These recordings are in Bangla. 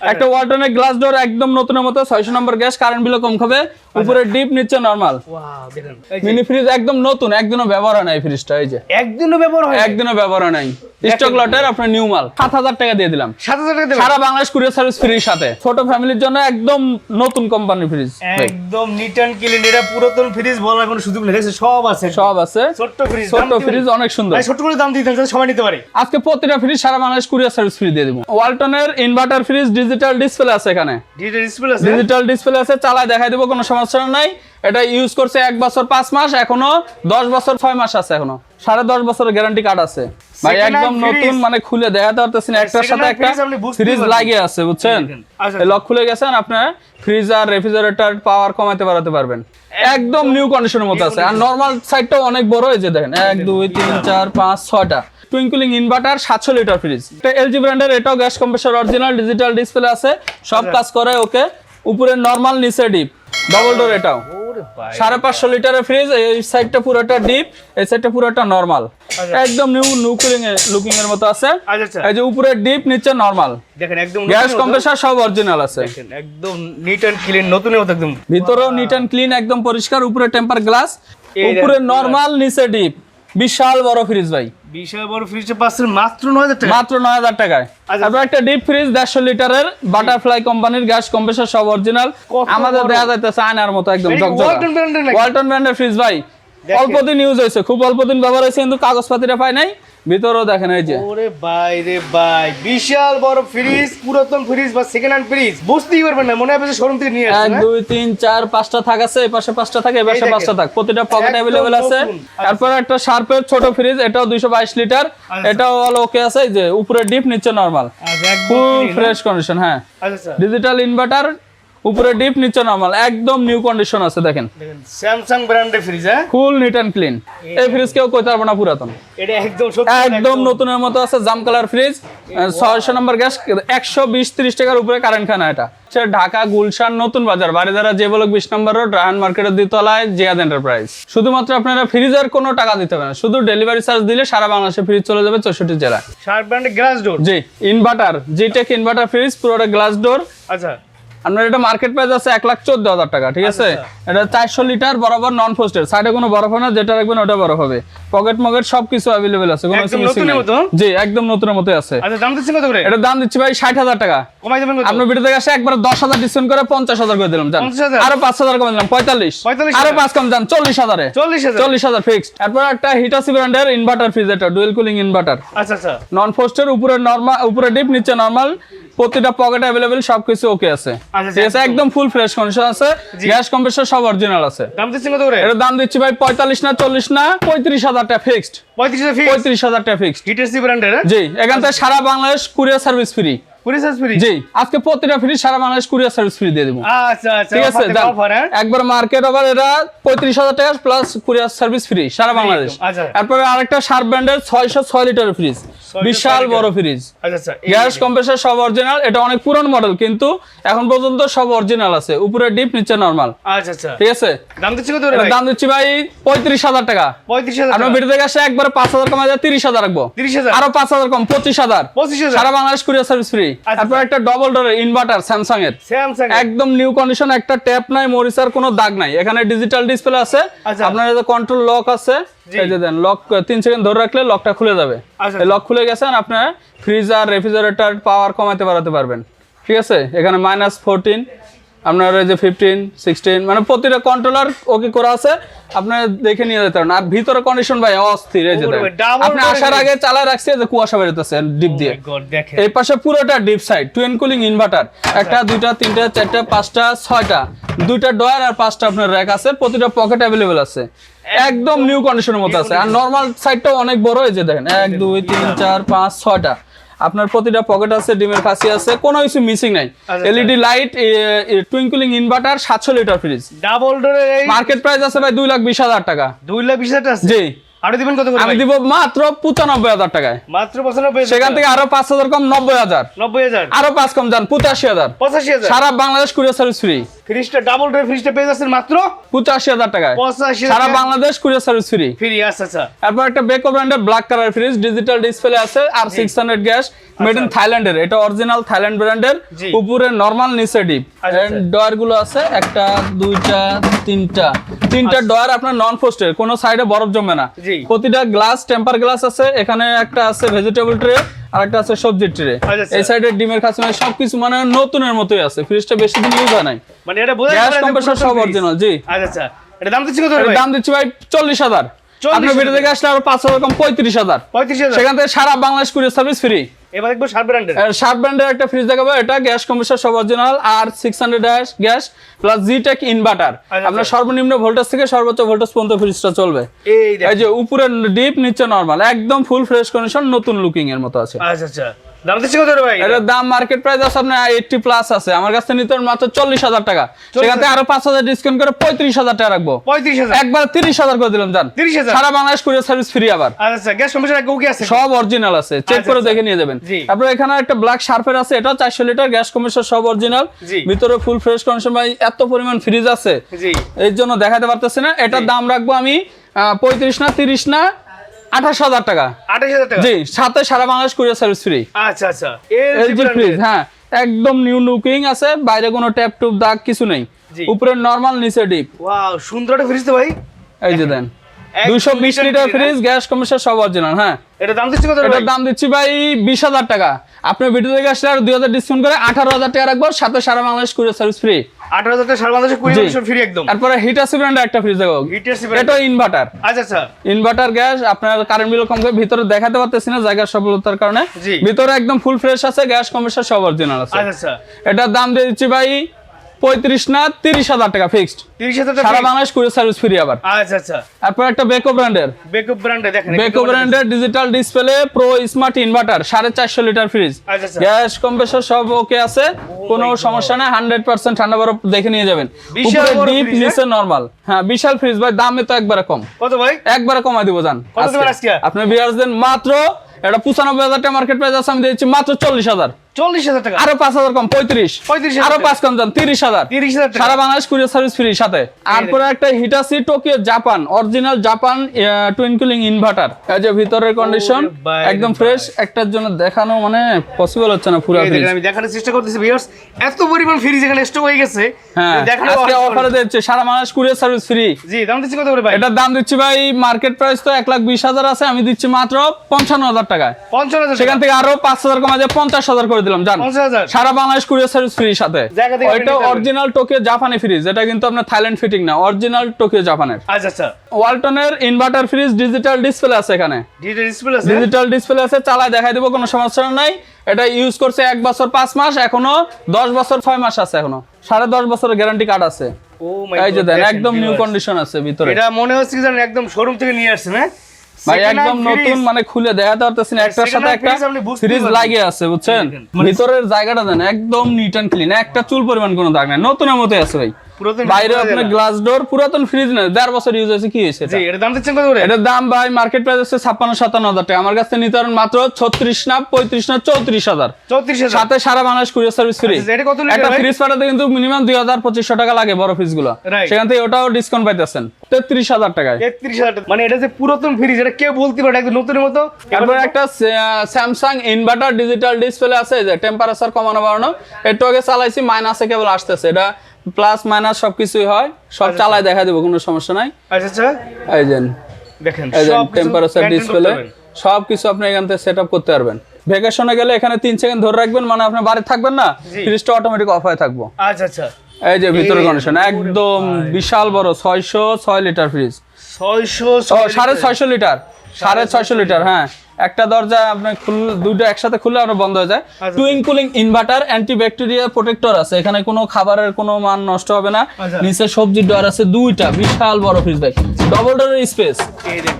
একটা ওয়ালটনের গ্লাস ডোর একদম নতুনের মতো ছয়শো নম্বর গ্যাস কারেন্ট বিলও কম খাবে উপরে ডিপ নিচে নর্মাল মিনি ফ্রিজ একদম নতুন একদিনও ব্যবহার হয় না এই ফ্রিজটা এই যে। একদিনও ব্যবহার হয় একদিনও ব্যবহার হয় নাই। স্টক লটের আপনার নিউ মাল। সাত হাজার টাকা দিয়ে দিলাম। সাত হাজার টাকা দেবেন সারা বাংলাদেশ কুরিয়ার সার্ভিস ফ্রির সাথে। ছোট ফ্যামিলির জন্য একদম নতুন কোম্পানির ফ্রিজ একদম নিট অ্যান্ড ক্লিন এটা পুরাতন ফ্রিজ বলার কোনো সুযোগ নেই। সব আছে। সব আছে। ছোট্ট ফ্রিজ ছোট্ট ফ্রিজ অনেক সুন্দর। ছোট করে দাম যাতে সবাই নিতে পারে। আজকে প্রতিটা ফ্রিজ সারা বাংলাদেশ কুরিয়ার সার্ভিস ফ্রি দিয়ে দেবো। ওয়ালটনের ইনভার্টার ফ্রিজ ডিজিটাল ডিসপ্লে আছে এখানে। ডিজিটাল ডিসপ্লে আছে? ডিজিটাল ডিসপ্লে আছে চালায় দেখাই দেবো কোনো সমস্যা নাই। এটা ইউজ করছে এক বছর পাঁচ মাস এখনও দশ বছর ছয় মাস আছে এখনও। সাড়ে দশ বছরের গ্যারান্টি কার্ড আছে। ভাই একদম নতুন মানে খুলে দেখাতে একটার সাথে একটা ফ্রিজ লাগিয়ে আছে বুঝছেন? আচ্ছা, লক খুলে গেছেন আপনার ফ্রিজ আর রেফ্রিজারেটর পাওয়ার কমাতে বাড়াতে পারবেন। একদম নিউ কন্ডিশনের মতো আছে। আর নর্মাল সাইডটাও অনেক বড় এই যে দেখেন এক দুই তিন চার পাঁচ ছয়টা। টুইঙ্কলিং ইনভার্টার সাতশো লিটার ফ্রিজ এটা এলজি ব্র্যান্ডের এটাও gas compressor original digital display আছে। সব কাজ করে ওকে। উপরে নর্মাল নিচে ডিপ ডবল ডোর এটাও। সাড়ে পাঁচশো লিটারের ফ্রিজ এই সাইডটা পুরোটা ডিপ এই সাইডটা পুরোটা নর্মাল একদম নিউ লুকিং লুকিং এর মতো আছে। আচ্ছা আচ্ছা। এই যে উপরে ডিপ নিচে নর্মাল দেখেন একদম গ্যাস। কম্প্রেসর সব অরিজিনাল আছে। দেখেন একদম নিট অ্যান্ড ক্লিন নতুনের মতো একদম। ভিতরেও নিট অ্যান্ড ক্লিন একদম পরিষ্কার উপরে টেম্পার গ্লাস উপরে নর্মাল নিচে ডিপ বিশাল বড় ফ্রিজ ভাই। বিশাল বড় ফ্রিজটা পাচ্ছেন মাত্র নয় হাজার টাকা। মাত্র নয় হাজার টাকায়। আচ্ছা। তারপর একটা ডিপ ফ্রিজ দেড়শো লিটারের বাটারফ্লাই কোম্পানির গ্যাস কম্প্রেসর সব অরিজিনাল আমাদের দেখা যাইতেছে আয়নার মতো একদম এটা কি ঝকঝকা। ওয়ালটন ব্র্যান্ডের নাকি? ওয়ালটন ব্র্যান্ডের ফ্রিজ ভাই। অল্প দিন ইউজ হয়েছে। খুব অল্প দিন ব্যবহার হয়েছে কিন্তু কাগজপাতিটা পাই নাই। ভিতরেও দেখেন এই যে ওরে ভাই রে ভাই বিশাল বড় ফ্রিজ পুরাতন ফ্রিজ বা সেকেন্ড হ্যান্ড ফ্রিজ বুঝতেই পারবেন না মনে হবে শোরুম থেকে নিয়ে আসছেন হ্যাঁ? দুই তিন চার পাঁচটা থাক আছে এই পাশে পাঁচটা থাকে এই পাশে দেখেন। পাঁচটা থাক প্রতিটা পকেট অ্যাভেলেবেল আছে। তারপর একটা শার্পের ছোট ফ্রিজ এটাও দুইশো বাইশ লিটার আচ্ছা। এটাও অল ওকে আছে যে উপরে ডিপ নিচে নর্মাল আচ্ছা, ফুল হ্যাঁ? ফ্রেশ কন্ডিশন হ্যাঁ আচ্ছা আচ্ছা ডিজিটাল ইনভার্টার উপরে ডিপ নিচে নর্মাল একদম নিউ কন্ডিশন আছে দেখেন। স্যামসাং ব্র্যান্ডের ফ্রিজ হ্যাঁ? ফুল নিট অ্যান্ড ক্লিন এই ফ্রিজ কেউ কইতে পারব না পুরাতন। এটা একদম সত্যি একদম নতুনের মতো আছে জাম কালার ফ্রিজ ছয়শো নম্বর গ্যাস একশো বিশ ত্রিশ টাকার উপরে কারেন্ট খানা এটা। ঢাকা গুলশান নতুন বাজার বাড়িধারা যে বলক বিশ নম্বর রোড রায়ন মার্কেটের দ্বিতলায় জিয়াদ এন্টারপ্রাইজ শুধুমাত্র আপনারা ফ্রিজের কোনো টাকা দিতে হবে না শুধু ডেলিভারি চার্জ দিলে সারা বাংলাদেশে ফ্রিজ চলে যাবে চৌষট্টি জেলায়। শার্প ব্র্যান্ডের glass door G inverter G tech inverter fridge পুরোটা গ্লাস ডোর আচ্ছা। আপনার এটা মার্কেট প্রাইস আছে এক লাখ চোদ্দ হাজার টাকা ঠিক আছে? এটা চারশো লিটার বরাবর নন ফোস্টেড সাইডে কোনো বরফ হয় না যেটা রাখবেন ওটা বরফ হবে। পকেট মকেট সবকিছু অ্যাভেলেবেল আছে কোনো? জি একদম নতুনের মতো আছে। আচ্ছা দাম দিচ্ছেন কত করে? এটার দাম দিচ্ছি ভাই ষাট হাজার টাকা। কমাই দেবেন আপনার ভিডিও থেকে আসে একবার দশ হাজার ডিসকাউন্ট করে পঞ্চাশ হাজার করে দিলাম আরও পাঁচ হাজার কমে দিলাম পঁয়তাল্লিশ। আরও পাঁচ কম যান চল্লিশ হাজারে। চল্লিশ হাজার? ফিক্সড এরপর একটা হিটাসি ব্র্যান্ডের ইনভার্টার ফ্রিজ এটা ডুয়েল কুলিং ইনভার্টার আচ্ছা আচ্ছা। নন ফোস্টের উপরে নর্মাল উপরে ডিপ নিচে নর্মাল প্রতিটা পকেট অ্যাভেলেবেল সবকিছু ওকে আছে। আচ্ছা, ঠিক আছে একদম ফুল ফ্রেশ কন্ডিশন আছে। গ্যাস কম্প্রেসর সব অরিজিনাল আছে। দাম দিচ্ছেন কত করে? এটার দাম দিচ্ছি ভাই পঁয়তাল্লিশ না চল্লিশ না পঁয়ত্রিশ হাজার টাকা ফিক্সড ফিক্সড ব্র্যান্ডের হ্যাঁ? জি এখান থেকে সারা Bangladesh courier service free free জি আজকে প্রতিটা ফ্রি সারা বাংলাদেশ কুরিয়ার সার্ভিস ফ্রি দিয়ে দেবো। আচ্ছা আচ্ছা ঠিক আছে হ্যাঁ? একবার মার্কেট ওভার এটা পঁয়ত্রিশ হাজার টাকা প্লাস কুরিয়ার সার্ভিস ফ্রি সারা বাংলাদেশ। আচ্ছা। তারপরে আরেকটা শার্প ব্র্যান্ডের ছয়শো ছয় লিটার ফ্রিজ বিশাল বড় ফ্রিজ আচ্ছা আচ্ছা গ্যাস কম্প্রেসর সব অরিজিনাল এটা অনেক পুরনো মডেল কিন্তু এখন পর্যন্ত সব অরিজিনাল আছে। উপরে ডিপ নিচে নর্মাল আচ্ছা আচ্ছা। ঠিক আছে? দাম দিচ্ছেন কত ভাই? দাম দিচ্ছি ভাই পঁয়ত্রিশ হাজার টাকা। পঁয়ত্রিশ হাজার ভিডিও থেকে আসে একবার পাঁচ হাজার কমা যায় তিরিশ হাজার রাখব। তিরিশ হাজার? আরও পাঁচ হাজার কম পঁচিশ হাজার। পঁচিশ হাজার? সারা বাংলাদেশ কুরিয়ার সার্ভিস ফ্রি আচ্ছা। তারপর একটা ডবল ডোরের ইনভার্টার স্যামসাং এর। একদম নিউ কন্ডিশন একটা ট্যাপ নাই মরিচার কোনো দাগ নাই। এখানে ডিজিটাল ডিসপ্লে আছে। আচ্ছা। আপনার যাতে কন্ট্রোল লক আছে। এই যে দেন লক তিন সেকেন্ড ধরে রাখলে লকটা খুলে যাবে। আচ্ছা। লক খুলে গেছেন আপনার ফ্রিজার রেফ্রিজারেটর পাওয়ার কমাতে বাড়াতে পারবেন। ঠিক আছে? এখানে মাইনাস ফোরটিন আপনার এই যে ফিফটিন সিক্সটিন মানে প্রতিটা কন্ট্রোলার ওকে করা আছে। আপনার দেখে নিয়ে যেতে পারেন। আর ভিতরে কন্ডিশন ভাই অস্থির এই যে আপনি আসার আগে চালা রাখছে যে কুয়াশা বেরোতেছে ডিপ দিয়ে। এই পাশে পুরোটা deep side twin cooling inverter একটা দুইটা তিনটা চারটা পাঁচটা ছয়টা। দুইটা ডয়ার আর পাঁচটা আপনার র্যাক আছে প্রতিটা পকেট অ্যাভেলেবেল আছে। একদম নিউ কন্ডিশনের মতো আছে। আর নর্মাল সাইডটাও অনেক বড় এই যে দেখেন এক দুই তিন চার পাঁচ ছয়টা। আপনার প্রতিটা পকেট আছে ডিমের ফাঁসি আছে কোনো কিছু মিসিং নাই। এলইডি লাইট টুইঙ্কলিং ইনভার্টার সাতশো লিটার ফ্রিজ ডাবল ডোরের এই মার্কেট প্রাইস আছে ভাই দুই লাখ বিশ হাজার টাকা। দুই লাখ বিশ হাজার আছে? জি। আরও দিবেন কত করে আমি দিব মাত্র পঁচানব্বই হাজার টাকায়। মাত্র পঁচানব্বই হাজার সেখান থেকে আরও পাঁচ হাজার কম নব্বই হাজার। নব্বই হাজার? আরও পাঁচ কম যান পঁচাশি হাজার। পঁচাশি হাজার? সারা বাংলাদেশ কুরিয়ার সার্ভিস ফ্রি ফ্রিজটা ডাবল ডোর ফ্রিজটা পেয়ে যাচ্ছেন মাত্র পঁচাশি হাজার টাকায়। পঁচাশি সারা Bangladesh courier service free. Free আচ্ছা আচ্ছা। তারপর একটা বেকো ব্র্যান্ডের black colour fridge digital display আছে আর six hundred gas made in থাইল্যান্ডের এটা অরিজিনাল থাইল্যান্ড ব্র্যান্ডের উপরে নর্মাল নিচে ডিপ আচ্ছা, আচ্ছা। ডয়ারগুলো আছে একটা দুইটা তিনটা। তিনটা ডয়ার আপনার নন ফোস্টের কোনো সাইডে বরফ জমে না। প্রতিটা গ্লাস টেম্পার গ্লাস আছে এখানে একটা আছে ভেজিটেবল ট্রে আর একটা আছে সবজির ট্রে আচ্ছা, আচ্ছা। এই সাইডে ডিমের কাছে মানে সবকিছু মানে নতুনের মতোই আছে ফ্রিজটা বেশি দিন ইউজ হয় নাই। মানে এটা বোঝা গ্যাস কম্প্রেসর সব অরিজিনাল জি। আচ্ছা আচ্ছা। এটা দাম দিচ্ছি কত ভাই? দাম দিচ্ছি ভাই চল্লিশ হাজার। 40,000 আপনার ভিডিও থেকে আসলে আরও পাঁচ হাজার কম পঁয়ত্রিশ হাজার। পঁয়ত্রিশ হাজার। সেখান থেকে সারা বাংলাদেশ কুরিয়ার সার্ভিস ফ্রি এবার দেখব শার্প ব্র্যান্ডের শার্প ব্র্যান্ডের একটা ফ্রিজ দেখাবো এটা গ্যাস কম্প্রেসর সব অরিজিনাল আর six hundred gas plus G tech inverter. আপনার সর্বনিম্ন ভোল্টেজ থেকে সর্বোচ্চ ভোল্টেজ পর্যন্ত ফ্রিজটা চলবে। এই এই যে উপরে ডিপ নিচে নরমাল একদম ফুল ফ্রেশ কন্ডিশন নতুন লুকিং এর মতো আছে। আচ্ছা আচ্ছা। দাম দিচ্ছি কত ভাই? এটার দাম মার্কেট প্রাইস আছে আপনার এইটটি প্লাস আছে। আমার কাছে নিতে মাত্র চল্লিশ হাজার টাকা। সেখান আরও পাঁচ হাজার ডিসকাউন্ট করে পঁয়ত্রিশ হাজার টাকা রাখব। পঁয়ত্রিশ হাজার। একবার তিরিশ হাজার করে দিলাম জান। 30,000 সারা বাংলাদেশ কুরিয়ার সার্ভিস ফ্রি আবার। আচ্ছা আচ্ছা গ্যাস কম্প্রেসর এক কি আছে। সব অরিজিনাল আছে। চেক আচ্ছা, করে। দেখে নিয়ে যাবেন। জি। এখানে একটা ব্ল্যাক শার্পের আছে এটা চারশো লিটার গ্যাস সব অরিজিনাল ভিতরে ফুল ফ্রেশ কন্ডিশন ভাই এত পরিমাণ ফ্রিজ আছে। জি। এর জন্য দেখাতে পারতেছি না। এটার দাম রাখব আমি পঁয়ত্রিশ না তিরিশ না আঠাশ হাজার টাকা। আঠাশ হাজার টাকা? জি সাথে সারা বাংলাদেশ কুরিয়ার সার্ভিস ফ্রি আচ্ছা আচ্ছা। এলজি ফ্রিজ হ্যাঁ। একদম নিউ লুকিং আছে বাইরে কোনো ট্যাপ টুপ দাগ কিছু নেই। উপরে নর্মাল নিচে ডিপ ওয়াও সুন্দর একটা ফ্রিজ তো ভাই। এই যে দেন। এক দুইশো বিশ litre litre fridge, gas commission সব অরিজিনাল হ্যাঁ। এটা দাম দিচ্ছি কত ভাই? দাম দিচ্ছি ভাই বিশ হাজার টাকা। আপনি ভিডিও থেকে আসলে আর দুই হাজার ডিসকাউন্ট করে আঠারো হাজার টাকা রাখব সাথে সারা বাংলাদেশ কুরিয়ার সার্ভিস ফ্রি আঠারো হাজার সারা বাংলাদেশে কুড়ি বছর ফ্রি একদম। তারপরে হিটাসি ব্র্যান্ডের একটা ফ্রিজ দেখো। হিটাসি এটা ইনভার্টার আচ্ছা আচ্ছা। ইনভার্টার গ্যাস আপনার কারেন্ট বিল কম করে ভিতরে দেখাতে পারতেছি না জায়গার সফলতার কারণে। ভিতরে একদম ফুল ফ্রেশ আছে গ্যাস কমিশন সব অরিজিনাল আছে। আচ্ছা আচ্ছা। এটার দাম দিয়ে দিচ্ছি ভাই পঁয়ত্রিশ না তিরিশ হাজার টাকা ফিক্সড তিরিশ হাজার সারা বাংলাদেশ কুরিয়ার সার্ভিস ফ্রি আবার। আচ্ছা আচ্ছা। তারপর একটা বেকো ব্র্যান্ডের ব্র্যান্ডে দেখেন বেকো ব্র্যান্ডের digital display pro smart inverter সাড়ে চারশো লিটার ফ্রিজ আচ্ছা আচ্ছা। গ্যাস কম্প্রেসর সব ওকে আছে কোনো সমস্যা নাই হান্ড্রেড পার্সেন্ট ঠান্ডা বরফ দেখে নিয়ে যাবেন। উপরে ডিপ নিচে নরমাল হ্যাঁ বিশাল ফ্রিজ ভাই দামে তো একবারে কম। কত ভাই? একবারে কমাই দিব জান কত দেবেন আজকে? আপনি বিয়ার্স দেন মাত্র এটা পঁচানব্বই হাজার টাকা মার্কেট প্রাইস আছে আমি দিচ্ছি মাত্র চল্লিশ হাজার। চল্লিশ হাজার টাকা? আরও পাঁচ হাজার কম পঁয়ত্রিশ। 35,000 আরও পাঁচ কম যান তিরিশ হাজার। তিরিশ হাজার সারা বাংলাদেশ কুরিয়ার সার্ভিস ফ্রি সাথে। একটা Hitachi Tokyo Japan original Japan twin cooling inverter এই যে ভিতরের কন্ডিশন একদম ফ্রেশ একটার জন্য দেখানো মানে পসিবল হচ্ছে না পুরো আমি দেখানোর চেষ্টা করতেছি ভিউয়ার্স এত পরিমাণ ফ্রিজ এখানে স্টক হয়ে গেছে। হ্যাঁ আজকে অফারে দিচ্ছে সারা বাংলাদেশ কুরিয়ার সার্ভিস ফ্রি জি দাম দিচ্ছি কত করে ভাই? এটার দাম দিচ্ছি ভাই মার্কেট প্রাইস তো এক লাখ বিশ হাজার আছে আমি দিচ্ছি মাত্র পঞ্চান্ন হাজার টাকায়। পঞ্চান্ন হাজার সেখান থেকে আরও পাঁচ হাজার কমা দিয়ে পঞ্চাশ হাজার করে দিলাম জান। সারা বাংলাদেশ কুরিয়ার সার্ভিস ফ্রি সাথে। জায়গা থেকে আপনি ওইটা অরিজিনাল টোকিও জাপানি ফ্রিজ এটা কিন্তু আপনার থাইল্যান্ড ফিটিং না অরিজিনাল টোকিও জাপানের আচ্ছা আচ্ছা। ওয়ালটনের ইনভার্টার ফ্রিজ ডিজিটাল ডিসপ্লে আছে এখানে। ডিজিটাল ডিসপ্লে আছে? চালায় দেখাই দেবো কোনো সমস্যা নাই। এটা ইউজ করছে এক বছর পাঁচ মাস এখনও দশ বছর ছয় মাস আছে এখনও। সাড়ে দশ বছরের গ্যারান্টি কার্ড আছে। এই যে দেন একদম নিউ কন্ডিশন আছে ভিতরে। এটা মনে হচ্ছে একদম শোরুম থেকে নিয়ে আসছেন হ্যাঁ? ভাই একদম নতুন মানে খুলে দেখাতে পারতেছি না। একটার সাথে একটা সিরিজ আপনি বুঝতেই ফ্রিজ পারবেন। লাগে আছে বুঝছেন? মানে- ভিতরের জায়গাটা দেন একদম নিট অ্যান্ড ক্লিন একটা চুল পরিমাণ কোনো দাগ নাই। নতুনের মতোই আছে ভাই। বাইরে আপনার গ্লাস ডোর পুরাতন ফ্রিজ না দেড় বছর ইউজ হয়েছে কি হয়েছে এটা? জি এটা দাম দিচ্ছেন কত করে? এটার দাম ভাই মার্কেট প্রাইস হচ্ছে ছাপ্পান্ন সাতান্ন হাজার টাকা। আমার কাছ নিতে পারেন মাত্র ছত্রিশ না পঁয়ত্রিশ না চৌত্রিশ হাজার। চৌত্রিশ সাথে সারা বাংলাদেশ কুরিয়ার সার্ভিস ফ্রি একটা ফ্রিজ পাঠাতে কিন্তু মিনিমাম দুই হাজার পঁচিশশো টাকা লাগে বড় ফ্রিজগুলো। সেখান থেকে ওটাও ডিসকাউন্ট পাইতেছেন। তেত্রিশ হাজার টাকায়। তেত্রিশ হাজার টাকা। মানে এটা যে পুরাতন ফ্রিজ এটা কেউ বলতে পারে একদম নতুনের মতো। তারপরে একটা স্যামসাং ইনভার্টার ডিজিটাল ডিসপ্লে আছে যে টেম্পারেচার কমানো বাড়ানো। একটু আগে চালাইছি মাইনাসে কেবল আসতেছে। এটা প্লাস মাইনাস সবকিছুই হয়। সব চালায় দেখা দেবো কোনো সমস্যা নাই। আচ্ছা আচ্ছা। এই যে দেখেন এই যে টেম্পারেচার ডিসপ্লে সব কিছু আপনি এখান থেকে সেট আপ করতে পারবেন। ভেকেশনে গেলে এখানে তিন সেকেন্ড ধরে রাখবেন মানে আপনি বাড়ি থাকবেন না ফ্রিজটা অটোমেটিক অফ হয়ে থাকব। আচ্ছা আচ্ছা। এই যে ভিতরে এই কন্ডিশন একদম বিশাল বড় ছয়শো ছয় লিটার ফ্রিজ ছয়শো সাড়ে ছয়শো লিটার সাড়ে ছয়শো লিটার হ্যাঁ। একটা দরজা আপনার খুল দুইটা একসাথে খুললে আরও বন্ধ হয়ে যায়। Twin cooling inverter anti bacteria protector আছে। এখানে কোনো খাবারের কোনো মান নষ্ট হবে না। আচ্ছা। নিচে সবজির ডোর আছে দুইটা বিশাল বড় ফ্রিজ ভাই। ডবল ডোরের স্পেস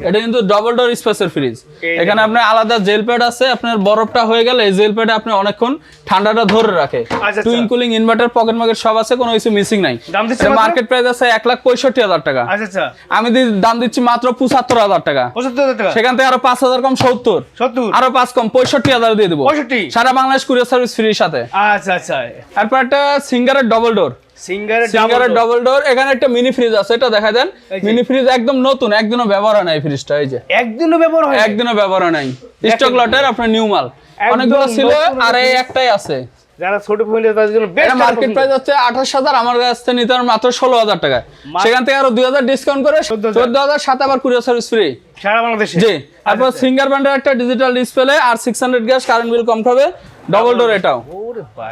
এটা কিন্তু ডবল ডোর স্পেসের ফ্রিজ এখানে আপনার আলাদা জেল প্যাড আছে। আপনার বরফটা হয়ে গেলে এই জেল প্যাডে আপনি অনেকক্ষণ ঠান্ডাটা ধরে রাখে। Twin cooling inverter pocket market সব আছে কোনো কিছু মিসিং নাই। দাম দিচ্ছে মার্কেট প্রাইস আছে এক লাখ পঁয়ষট্টি হাজার টাকা। আচ্ছা আচ্ছা। আমি দাম দিচ্ছি মাত্র পঁচাত্তর হাজার টাকা। পঁচাত্তর হাজার টাকা? সেখান থেকে আরও পাঁচ হাজার কম সত্তর সত্তর। আরও পাঁচ কম পঁয়ষট্টি হাজার দিয়ে দেবো। পঁয়ষট্টি। সারা বাংলাদেশ কুরিয়ার সার্ভিস ফ্রির সাথে। আচ্ছা আচ্ছা। তারপর একটা সিঙ্গারের ডবল ডোর সিঙ্গারের ডাবল ডোর এখানে একটা মিনি ফ্রিজ আছে এটা দেখা দেন। মিনি ফ্রিজ একদম নতুন একদিনও ব্যবহার হয় নাই ফ্রিজটা এই যে। একদিনও ব্যবহার হয় একদিনও ব্যবহার হয় নাই। স্টক লটের আপনার নিউ মাল। অনেকগুলো ছিল আর এই একটাই আছে। যারা ছোট ফ্যামিলি তাদের জন্য বেস্ট মার্কেট প্রাইস হচ্ছে আঠাশ হাজার আমার কাছ থেকে নিতে মাত্র ষোলো হাজার টাকা মা- সেখান থেকে আরও দুই হাজার ডিসকাউন্ট করে 14,000 সাথে আবার কুরিয়ার সার্ভিস ফ্রি সারা বাংলাদেশে। জি তারপর সিঙ্গার ব্র্যান্ডের একটা ডিজিটাল ডিসপ্লে আর six hundred gas current bill কম খাবে ডবল ডোর এটাও।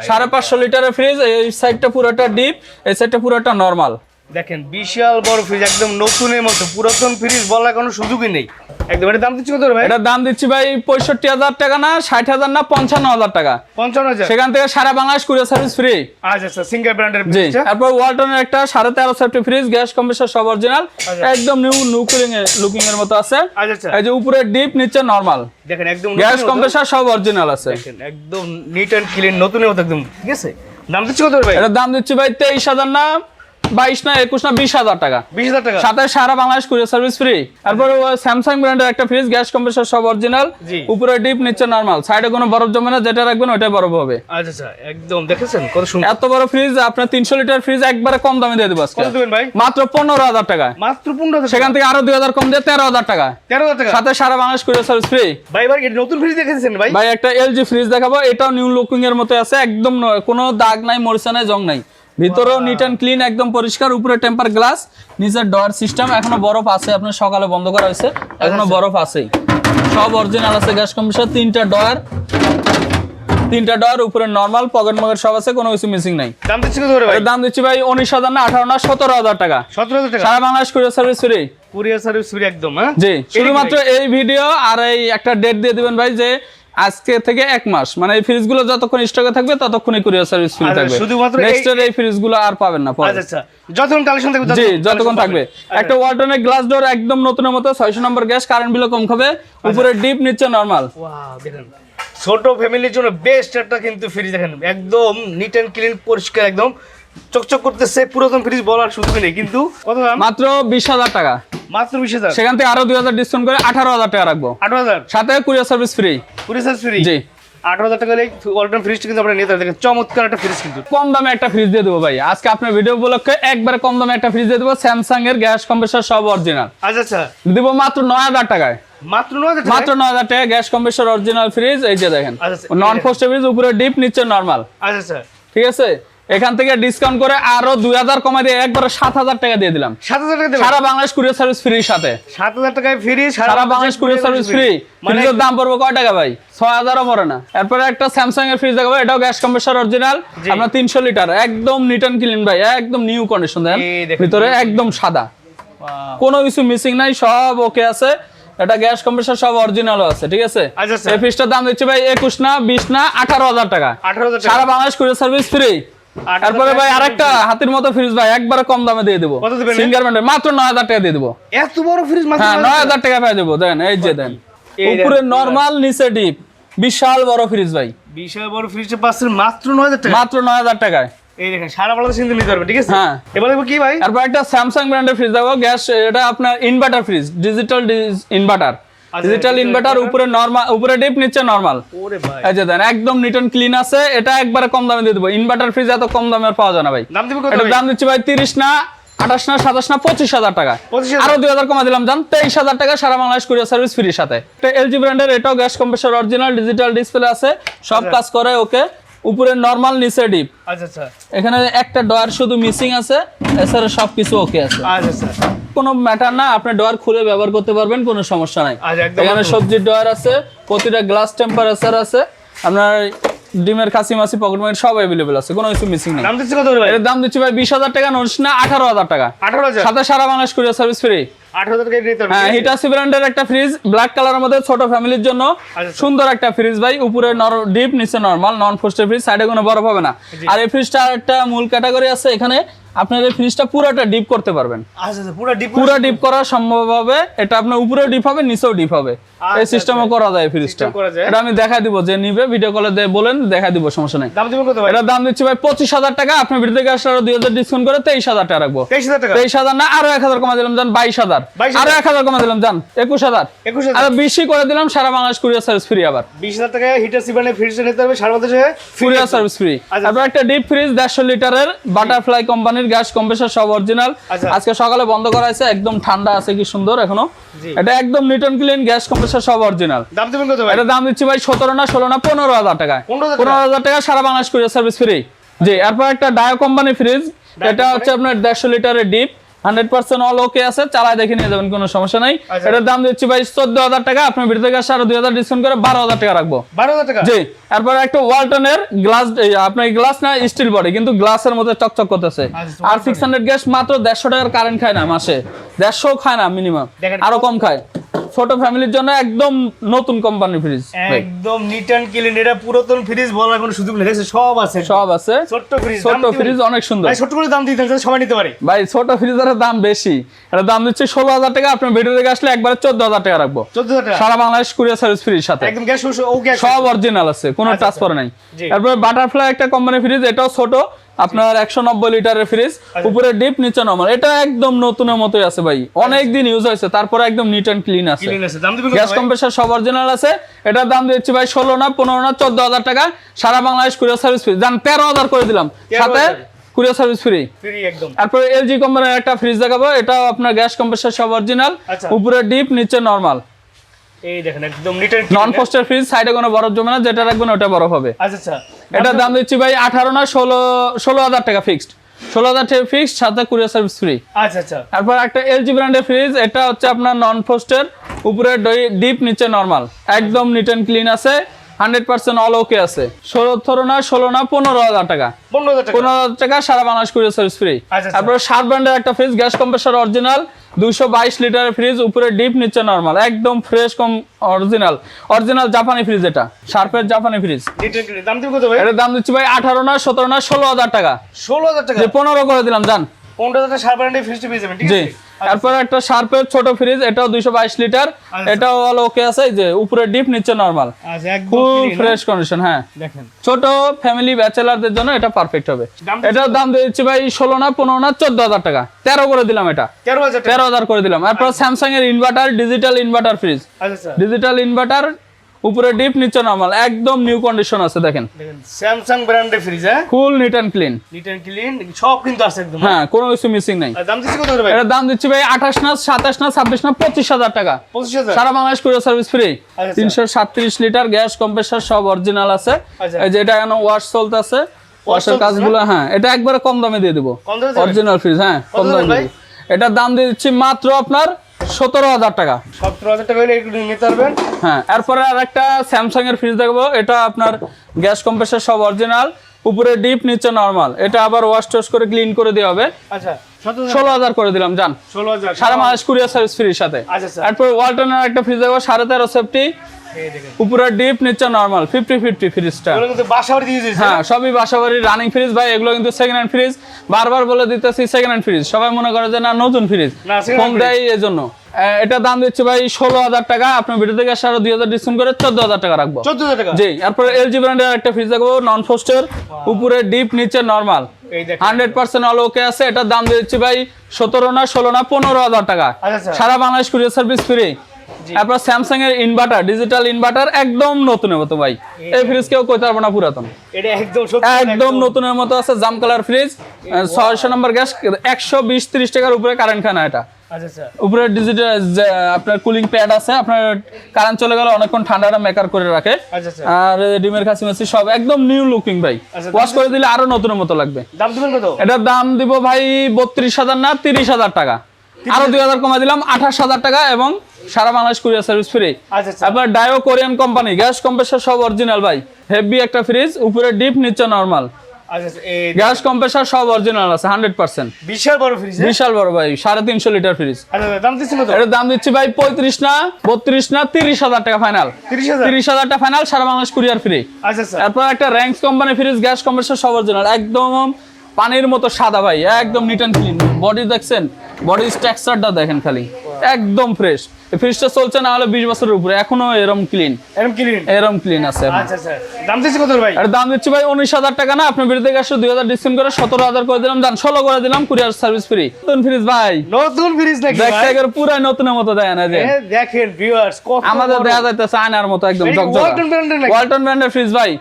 সাড়ে পাঁচশো লিটারের ফ্রিজ এই সাইডটা পুরোটা ডিপ এই সাইডটা পুরোটা নর্মাল দেখেন বিশাল বড় ফ্রিজ একদম নতুনের মতো। পুরাতন ফ্রিজ বলার কোনো সুযোগই নেই। একদম এটা দাম দিচ্ছি কত ভাই? এটার দাম দিচ্ছি ভাই পঁয়ষট্টি হাজার টাকা না ষাট হাজার না পঞ্চান্ন হাজার টাকা। পঞ্চান্ন হাজার? সেখান থেকে সারা বাংলাদেশ কুরিয়ার সার্ভিস ফ্রি আচ্ছা আচ্ছা সিঙ্গার ব্র্যান্ডের জি তারপর ওয়ালটনের একটা সাড়ে তেরো সেফটি ফ্রিজ গ্যাস কম্প্রেসার সব অরিজিনাল আচ্ছা। একদম নিউ লুকিং লুকিং এর মতো আছে। আচ্ছা আচ্ছা। এই যে উপরে ডিপ নিচে নরমাল দেখেন একদম গ্যাস কম্প্রেসার সব অরিজিনাল আছে। দেখেন একদম নিট অ্যান্ড ক্লিন নতুনের মতো একদম ঠিক আছে? দাম দিচ্ছি কত ভাই? এটার দাম দিচ্ছি ভাই তেইশ হাজার না বাইশ না একুশ না বিশ হাজার টাকা। বিশ হাজার টাকা। সাথে সারা বাংলাদেশ কুরিয়ার সার্ভিস ফ্রি তারপরে স্যামসাং ব্র্যান্ডের একটা ফ্রিজ গ্যাস কম্প্রেসার সব অরিজিনাল উপরে ডিপ নিচে নরমাল সাইডে কোনো বরফ জমে না যেটা রাখবেন ওইটাই বরফ হবে। আচ্ছা আচ্ছা একদম দেখেছেন? কত সুন্দর। এত বড় ফ্রিজ আপনার তিনশো লিটার ফ্রিজ একবারে কম দামে দিয়ে দেবো আজকে। কত দেবেন ভাই? মাত্র পনেরো হাজার টাকা। মাত্র পনেরো হাজার সেখান থেকে আরও দুই হাজার কম দিয়ে তেরো হাজার টাকা। তেরো হাজার টাকা। সাথে সারা বাংলাদেশ কুরিয়ার সার্ভিস ফ্রি ভাই কি নতুন ফ্রিজ দেখেছেন ভাই? ভাই একটা এলজি ফ্রিজ দেখাবো। এটাও নিউ লুকিং এর মতো আছে। একদম কোনো দাগ নাই মরিচা নাই জং নাই। ভিতরেও নিট অ্যান্ড ক্লিন একদম পরিষ্কার উপরে টেম্পার গ্লাস নিচের ডয়ার সিস্টেম এখনও বরফ আছে আপনার সকালে বন্ধ করা হয়েছে এখনও বরফ আছেই। সব অরিজিনাল আছে গ্যাস কম্প্রেসার তিনটা ডয়ার তিনটা ডয়ার উপরে নর্মাল পকেট মকেট সব আছে কোনো কিছু মিসিং নাই। দাম দিচ্ছি কত ভাই? দাম দিচ্ছি ভাই উনিশ হাজার না আঠারো না সতেরো হাজার টাকা। সতেরো হাজার টাকা? সারা Bangladesh courier service free courier service free একদম হ্যাঁ? জি শুধুমাত্র এই ভিডিও আর এই একটা ডেট দিয়ে দিবেন ভাই যে আজকে থেকে এক মাস। মানে এই ফ্রিজগুলো যতক্ষণ স্টকে থাকবে ততক্ষণই কুরিয়ার সার্ভিস ফ্রি থাকবে। শুধুমাত্র এই- নেক্সট এর এই ফ্রিজগুলো আর পাবেন না পরে। আচ্ছা আচ্ছা। যতক্ষণ কালেকশন থাকবে জি যতক্ষণ থাকবে। আচ্ছা, একটা ওয়ালটনের গ্লাস ডোর একদম নতুনের মতো ছয়শো নম্বর গ্যাস কারেন্ট বিলও কম খাবে। আচ্ছা। উপরে ডিপ নিচে নরমাল Wow, দেখেন। ছোট ফ্যামিলির জন্য বেস্ট একটা কিন্তু ফ্রিজ দেখেন। একদম নিট অ্যান্ড ক্লিন পরিষ্কার একদম। চকচক করতেছে পুরাতন ফ্রিজ বলার সুযোগ নেই। কিন্তু কত দাম? মাত্র বিশ হাজার টাকা। মাত্র বিশ হাজার? সেখান থেকে আরও দুই হাজার ডিসকাউন্ট করে আঠারো হাজার টাকা রাখব। আঠারো হাজার? সাথে কুরিয়ার সার্ভিস ফ্রি কুড়ি হাজার ফ্রি জি। আঠারো হাজার টাকা ফ্রিজটা কিন্তু আপনারা নিতে দেখেন চমৎকার একটা ফ্রিজ কিন্তু। কম দামে একটা ফ্রিজ দিয়ে দেবো ভাই। আজকে আপনার ভিডিও উপলক্ষে একবারে কম দামে একটা ফ্রিজ দিয়ে দেবো। স্যামসাং এর গ্যাস কম্প্রেসার সব অরিজিনাল আচ্ছা আচ্ছা। দিব মাত্র নয় হাজার টাকায়। মাত্র? মাত্র নয় হাজার টাকা গ্যাস কম্প্রেসার অরিজিনাল ফ্রিজ এই যে দেখেন। আচ্ছা, আচ্ছা, নন এই ফোস্ট ফ্রিজ উপরে ডিপ নিচে নর্মাল আচ্ছা আচ্ছা। ঠিক আছে? এখান থেকে ডিসকাউন্ট করে আরও দুই হাজার কমাই দিয়ে একবারে সাত হাজার টাকা দিয়ে দিলাম। সাত হাজার টাকা সারা বাংলাদেশ কুরিয়ার সার্ভিস ফ্রির সাথে। সাত হাজার টাকায় ফ্রি সারা বাংলাদেশ কুরিয়ার সার্ভিস ফ্রি ফ্রিজের দাম পড়বে কয় টাকা ভাই? ছয় হাজারও পড়ে না। এরপরে একটা স্যামসাং এর ফ্রিজ দেখাবো এটাও গ্যাস কম্প্রেসার অরিজিনাল জি। তিনশো লিটার একদম নিট অ্যান্ড ক্লিন ভাই একদম নিউ কন্ডিশন দেখেন। ভিতরে একদম সাদা। কোনো কিছু মিসিং নাই সব ওকে আছে। এটা গ্যাস কম্প্রেসার সব অরিজিনালও আছে ঠিক আছে? আচ্ছা, আচ্ছা। এই ফ্রিজটার দাম দিচ্ছে ভাই একুশ না বিশ না আঠারো হাজার টাকা। সারা বাংলাদেশ কুরিয়ার সার্ভিস ফ্রি তারপরে ভাই আরেকটা হাতির মতো ফ্রিজ ভাই একবারে কম দামে দিয়ে দেবো। সিঙ্গার ব্র্যান্ডের মাত্র নয় হাজার টাকা দিয়ে দেবো। এত বড় ফ্রিজ হ্যাঁ নয় হাজার টাকা পেয়ে দেবো দেন এই যে দেন। উপরে নর্মাল নিচে ডিপ বিশাল বড় ফ্রিজ ভাই। বিশাল বড় ফ্রিজটা পাচ্ছেন মাত্র নয় হাজার টাকা। মাত্র নয় হাজার টাকায়। এই দেখেন সারা বাংলাদেশ কিন্তু নিতে পারবে ঠিক আছে? হ্যাঁ। এবার দেখব কি ভাই? তারপর একটা স্যামসাং ব্র্যান্ডের ফ্রিজ দেবো গ্যাস এটা আপনার inverter fridge digital inverter digital inverter উপরে নর্মাল উপরে ডিপ নিচে নর্মাল ওরে ভাই। এই যে দেন একদম নিট অ্যান্ড ক্লিন আছে এটা একবারে কম দামে দিয়ে দেবো। ইনভার্টার ফ্রিজ এত কম দামে আর পাওয়া যায় না ভাই। দাম দিবো কত ভাই? দাম দিচ্ছি ভাই তিরিশ না আঠাশ না সাতাশ না পঁচিশ হাজার টাকা। 25,000 আরও দুই হাজার কমা দিলাম জান তেইশ হাজার টাকা সারা বাংলাদেশ কুরিয়ার সার্ভিস ফ্রির সাথে। একটা এলজি ব্র্যান্ডের এটাও gas compressor original digital display আছে। সব কাজ করে ওকে উপরে নর্মাল নিচে ডিপ আচ্ছা আচ্ছা। এখানে একটা ডয়ার শুধু মিসিং আছে এছাড়া সবকিছু ওকে আছে। আচ্ছা আচ্ছা। কোনো ম্যাটার না আপনি ডয়ার খুলে ব্যবহার করতে পারবেন কোনো সমস্যা নাই। আচ্ছা, এখানে সবজির ডয়ার আছে প্রতিটা গ্লাস টেম্পারেচার আছে আপনার ডিমের খাসি মাসি পকেট মাকেট সব অ্যাভেলেবেল আছে কোনো কিছু মিসিং নেই। দাম দিচ্ছে কত ভাই? এর দাম দিচ্ছি ভাই বিশ হাজার টাকা নোটিস না আঠারো হাজার টাকা। আঠারো হাজার? সাথে সারা বাংলাদেশ কুরিয়ার সার্ভিস ফ্রি আঠারো হাজার টাকা নিতে হ্যাঁ পারবে হিটাসি ব্র্যান্ডের একটা ফ্রিজ ব্ল্যাক কালারের মধ্যে ছোট ফ্যামিলির জন্য। আচ্ছা। সুন্দর একটা ফ্রিজ ভাই উপরে নর ডিপ নিচে নরমাল নন ফোস্টের ফ্রিজ সাইডে কোনো বরফ হবে না। আর এই ফ্রিজটা একটা মূল ক্যাটাগরি আছে এখানে আপনার এই ফ্রিজটা পুরোটা ডিপ করতে পারবেন। আচ্ছা পুরো ডিপ পুরো ডিপ করা সম্ভব হবে। এটা আপনার উপরেও ডিপ হবে নিচেও ডিপ হবে। এই সিস্টেমও করা যায় ফ্রিজটা System করা যায়। এটা আমি দেখা দিব যে নিবে ভিডিও কলে বলেন দেখা দিব সমস্যা নাই। দাম দিবেন কত ভাই? এটার দাম দিচ্ছি ভাই পঁচিশ হাজার টাকা আপনি ভিডিও থেকে আসলে আরও দুই হাজার ডিসকাউন্ট করে তেইশ হাজার টাকা রাখব। তেইশ হাজার টাকা? তেইশ হাজার না আরও এক হাজার কমা দিলাম হাজার। 22,000 আরও এক হাজার কমা দিলাম একুশ হাজার। একুশ হাজার। বেশি করে দিলাম সারা বাংলাদেশ কুরিয়ার সার্ভিস ফ্রি আবার। বিশ হাজার টাকায় হিটার সিবানে ফ্রিজ নিতে হবে সারা বাতাসে কুরিয়ার সার্ভিস ফ্রি আচ্ছা। তারপর একটা ডিপ ফ্রিজ দেড়শো লিটারের বাটারফ্লাই কোম্পানির গ্যাস কম্প্রেসার সব অরিজিনাল আচ্ছা। আজকে সকালে বন্ধ করা হয়েছে একদম ঠান্ডা আছে কি সুন্দর এখনও। এটা একদম neat and clean gas compressor সব অরিজিনাল দাম দিবেন কত ভাই? এটা দাম দিচ্ছি ভাই সতেরো না ষোলো না পনেরো হাজার টাকা। 15,000 টাকা? সারা বাংলাদেশ কুরিয়ার সার্ভিস ফ্রি জি এরপর একটা ডায়ো কোম্পানি ফ্রিজ এটা হচ্ছে আপনার দেড়শো লিটারের deep hundred percent all okay আছে চালায় দেখে নিয়ে যাবেন কোনো সমস্যা নাই। আচ্ছা। এটার দাম দিচ্ছি ভাই চোদ্দ হাজার টাকা আপনার ভিড় থেকে দুই হাজার ডিসকাউন্ট করে বারো হাজার টাকা রাখব। বারো হাজার টাকা? জি এরপর একটা ওয়ালটনের গ্লাস আপনার গ্লাস না স্টিল বডি কিন্তু গ্লাসের মধ্যে চকচক করতেছে। আচ্ছা, আর সিক্স হান্ড্রেড গ্যাস মাত্র দেড়শো টাকার কারেন্ট খায় না মাসে। দেড়শো খায় না মিনিমাম আরও কম খায়। ছোট ফ্যামিলির জন্য একদম নতুন কোম্পানি ফ্রিজ একদম নিট অ্যান্ড ক্লিন এটা পুরাতন ফ্রিজ বলার কোনো সুযোগ নেই। সব আছে। সব আছে। ছোট্ট ফ্রিজ ছোট ফ্রিজ অনেক সুন্দর। ভাই ছোট্ট করে দাম দিতে হবে, সবাই নিতে পারে। ভাই ছোট ফ্রিজের দাম বেশি। এটা দাম দিচ্ছে ষোলো হাজার টাকা আপনার ভিডিও থেকে আসলে একবার চোদ্দ হাজার টাকা রাখব। চোদ্দ হাজার টাকা? সারা বাংলাদেশ কুরিয়ার সার্ভিস ফ্রিজ সাথে। একদম গ্যাস ও গ্যাস সব অরিজিনাল আছে কোনো আচ্ছা, টাচ আচ্ছা। করে নাই। তারপরে বাটারফ্লাই একটা কোম্পানি ফ্রিজ এটাও ছোট। আপনার একশো নব্বই লিটারের ফ্রিজ আচ্ছা। উপরে ডিপ নিচে নরমাল এটা একদম নতুনের মতোই আছে ভাই। অনেক দিন ইউজ হয়েছে তারপরে একদম নিট অ্যান্ড ক্লিন আছে। দাম গ্যাস? কম্প্রেসার সব অরিজিনাল আছে। এটার দাম দিচ্ছি ভাই ষোলো না পনেরো না চোদ্দ হাজার টাকা। সারা বাংলাদেশ কুরিয়ার সার্ভিস ফ্রি জান তেরো হাজার করে দিলাম। 13,000 সাথে কুরিয়ার সার্ভিস ফ্রি একদম। তারপরে এলজি কোম্পানির একটা ফ্রিজ দেখাবো। এটাও আপনার গ্যাস কম্প্রেসার সব অরিজিনাল আচ্ছা। উপরে ডিপ নিচে নরমাল এই দেখেন একদম নিট অ্যান্ড নন পোস্টার ফ্রিজ সাইডে কোনো বরফ জমে না যেটা রাখবেন ওটা বরফ হবে। আচ্ছা আচ্ছা। এটার দাম দিচ্ছি ভাই আঠারো না ষোলো ষোলো হাজার টাকা ফিক্সড ষোলো হাজার টাকা ফিক্সড সাথে কুরিয়ার সার্ভিস ফ্রি আচ্ছা আচ্ছা। তারপর একটা এলজি ব্র্যান্ডের ফ্রিজ এটা হচ্ছে আপনার নন ফোস্টের উপরে ডিপ নিচে নরমাল একদম নিট অ্যান্ড ক্লিন আছে হান্ড্রেড পার্সেন্ট অল ওকে আছে। ধরো না ষোলো না পনেরো হাজার টাকা। পনেরো হাজার টাকা। সারা বাংলাদেশ কুরিয়ার সার্ভিস ফ্রি আচ্ছা। তারপর সার ব্র্যান্ডের একটা ফ্রিজ গ্যাস কম্প্রেসার অরিজিনাল দুশো বাইশ লিটারের ফ্রিজ উপরে ডিপ নিচে নরমাল একদম ফ্রেশ কম অরিজিনাল অরিজিনাল জাপানি ফ্রিজ এটা শার্পের জাপানি ফ্রিজ এটার দাম দিচ্ছি ভাই আঠারো না সতেরো না ষোলো হাজার টাকা। ষোলো হাজার টাকা? পনেরো করে দিলাম জান। পনেরো হাজার টাকা ফ্রিজ পেয়ে যাবেন ঠিক জি। আছে তারপর একটা শার্পের ছোট ফ্রিজ এটাও দুইশো বাইশ লিটার। আচ্ছা। এটাও অল ওকে আছে যে উপরে ডিপ নিচে নরমাল আচ্ছা হ্যাঁ? ফ্রেশ কন্ডিশন হ্যাঁ। ছোট ফ্যামিলি ব্যাচেলারদের জন্য এটা পারফেক্ট হবে। এটার দাম দিচ্ছি ভাই ষোলো না পনেরো না চোদ্দ হাজার টাকা। তেরো করে দিলাম এটা। তেরো হাজার করে দিলাম। তারপর স্যামসাং এর ইনভার্টার ডিজিটাল ইনভার্টার ফ্রিজ আচ্ছা আচ্ছা। ডিজিটাল ইনভার্টার উপরে ডিপ নিচে নরমাল একদম নিউ কন্ডিশন আছে দেখেন। স্যামসাং ব্র্যান্ডের ফ্রিজ হ্যাঁ? Full neat and clean neat and clean সব কিন্তু আছে একদম হ্যাঁ? কোনো কিছু মিসিং নাই। দাম দিচ্ছি কত ভাই? এটার দাম দিচ্ছি ভাই আঠাশ না সাতাশ না ছাব্বিশ না পঁচিশ হাজার টাকা। পঁচিশ হাজার? সারা বাংলাদেশ কুরিয়ার সার্ভিস ফ্রি আচ্ছা। তিনশো সাতত্রিশ লিটার গ্যাস কম্প্রেসার সব অরিজিনাল আছে। আচ্ছা। এই যে এটা এখন ওয়াশ চলতেছে ওয়াশের চলতেছে কাজগুলো হ্যাঁ এটা একবারে কম দামে দিয়ে দিব? অরিজিনাল ফ্রিজ হ্যাঁ কম দামে? দিব। এটার দাম দিয়ে দিচ্ছি মাত্র আপনার সতেরো হাজার টাকা। সতেরো হাজার টাকা একটু নিতে পারবেন। হ্যাঁ এরপরে আর একটা স্যামসাং এর ফ্রিজ দেখব। এটা আপনার গ্যাস কম্প্রেসার সব অরিজিনাল উপরে ডিপ নিচে নরমাল এটা আবার ওয়াশ টোশ করে ক্লিন করে দেওয়া হবে। আচ্ছা ষোলো হাজার করে দিলাম যান ষোলো হাজার। সারা মাস কুরিয়ার সার্ভিস ফ্রির সাথে। আচ্ছা আচ্ছা। তারপর ওয়ালটনের একটা ফ্রিজ দেখব সাড়ে তেরো সেফটি উপরে ডিপ নিচে নরমাল ফিফটি ফিফটি ফ্রিজটা এগুলো কিন্তু বাসা দিয়ে দিয়েছে হ্যাঁ সবই বাসাবাড়ির রানিং ফ্রিজ ভাই এগুলো কিন্তু সেকেন্ড হ্যান্ড ফ্রিজ বারবার বলে দিতেছি সেকেন্ড হ্যান্ড ফ্রিজ সবাই মনে করে যে না নতুন ফ্রিজ কম hand দেয় এই জন্য এটা দাম দিচ্ছে ভাই ষোলো হাজার টাকা। আপনার ভিডিও থেকে আরও দুই হাজার ডিসকাউন্ট করে চোদ্দ হাজার টাকা রাখব। জি তারপরে এলজি ব্র্যান্ডের একটা ফ্রিজ দেখব নন ফোস্টের উপরে ডিপ নিচে normal hundred percent all okay আছে। এটার দাম দিচ্ছি ভাই সতেরো না ষোলো না পনেরো হাজার টাকা। আচ্ছা, আচ্ছা। সারা বাংলাদেশ কুরিয়ার সার্ভিস ফ্রি তারপর স্যামসাং এর ইনভার্টার ডিজিটাল ইনভার্টার একদম নতুনের মতো ভাই। এই ফ্রিজ কেউ কইতে পারব না পুরাতন। এটা একদম একদম। নতুনের মতো আছে জাম কালার ফ্রিজ ছয়শো নম্বর গ্যাস একশো বিশ ত্রিশ টাকার উপরে কারেন্ট খায় না এটা। আচ্ছা আচ্ছা। উপরে ডিজিটাল আপনার কুলিং প্যাড আছে আপনার কারেন্ট চলে গেলে অনেকক্ষণ ঠান্ডাটা মেকার করে রাখে। আচ্ছা আর ডিমের কাছে মেসি সব একদম নিউ লুকিং ভাই। ওয়াশ করে দিলে আরও নতুনের মতো লাগবে। দাম দিবেন কত? এটার দাম দিব ভাই বত্রিশ হাজার না তিরিশ হাজার টাকা। আরও দুই হাজার কমা দিলাম আঠাশ হাজার টাকা এবং সারা বাংলাদেশ কুরিয়ার সার্ভিস ফ্রি। আচ্ছা আচ্ছা। Daewoo Korean company gas compressor সব অরিজিনাল ভাই। হেভি একটা ফ্রিজ উপরে ডিপ নিচে নরমাল আচ্ছা গ্যাস কম্প্রেসার সব অরিজিনাল আছে হান্ড্রেড পার্সেন্ট বিশাল বড় ফ্রিজ বিশাল বড় ভাই সাড়ে তিনশো লিটার ফ্রিজ আচ্ছা, দাম দিচ্ছেন এটার দাম দিচ্ছি ভাই পঁয়ত্রিশ না বত্রিশ না তিরিশ হাজার টাকা ফাইনাল তিরিশ হাজার? টাকা ফাইনাল সারা বাংলাদেশ কুরিয়ার ফ্রি তারপর একটা Rangs company fridge gas compressor সব অরিজিনাল একদম পানির মতো সাদা ভাই একদম নিট অ্যান্ড ক্লিন বডি দেখছেন? বডি স্ট্রাকচারটা দেখেন খালি। একদম ফ্রেশ ফ্রিজটা চলছে না হলে বিশ বছরের উপরে। এখনও এরম ক্লিন এরম ক্লিন আছে আচ্ছা আচ্ছা। দাম দিচ্ছি কত ভাই? আর দাম দিচ্ছি ভাই উনিশ হাজার টাকা না। আসলে ডিসকাউন্ট করে সতেরো হাজার করে দিলাম। করে দিলাম কুরিয়ার সার্ভিস ফ্রি নতুন ফ্রিজ ভাই। নতুন ফ্রিজ নাকি দেখতে নতুনের মতো দেয় না যে। দেখেন ভিউয়ার্স কত আমাদের। যাইতেছে আয়নার মতো একদম ওয়ালটন ব্র্যান্ডের ওয়ালটন ব্র্যান্ডের ফ্রিজ ভাই।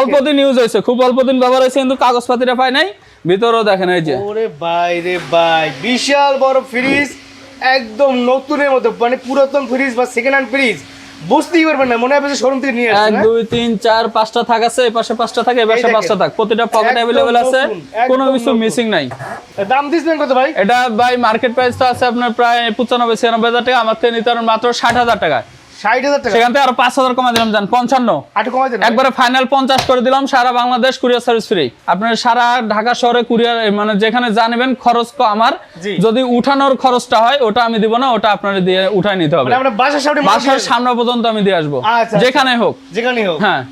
অল্প দিন ইউজ হয়েছে খুব অল্প দিন ব্যবহার হয়েছে কিন্তু কাগজপাতিটা পাই নাই। ভিতরেও দেখেন এই যে। ওরে ভাই রে ভাই বিশাল বড় ফ্রিজ একদম নতুনের মতো মানে পুরাতন ফ্রিজ বা সেকেন্ড হ্যান্ড ফ্রিজ বুঝতেই পারবেন না মনে হবে শোরুম থেকে নিয়ে এক আসছেন হ্যাঁ? দুই তিন চার পাঁচটা থাক আছে এই পাশে পাঁচটা থাকে এই পাশে। পাঁচটা থাক প্রতিটা পকেট अवेलेबल অ্যাভেলেবেল আছে কোনো কিছু। মিসিং নাই দাম দিচ্ছেন কত ভাই এটা ভাই মার্কেট প্রাইস তো আছে আপনার প্রায় পঁচানব্বই ছিয়ানব্বই হাজার টাকা আমার থেকে নিতে মাত্র ষাট হাজার টাকা ষাট হাজার টাকা। সেখান থেকে আরও পাঁচ হাজার কমা দিলাম জান পঞ্চান্ন। আটু কমাই দেন একবারে ফাইনাল পঞ্চাশ করে দিলাম সারা বাংলাদেশ কুরিয়ার সার্ভিস ফ্রি আপনার সারা ঢাকা শহরে কুরিয়ার মানে যেখানে জানবেন খরচ আমার। যদি উঠানোর খরচটা হয় ওটা আমি দিব না ওটা আপনার দিয়ে উঠাই নিতে হবে। মানে বাসার সামনে পর্যন্ত আমি দিয়ে আসব। আচ্ছা, আচ্ছা। যেখানে হোক। যেখানে হোক। হ্যাঁ।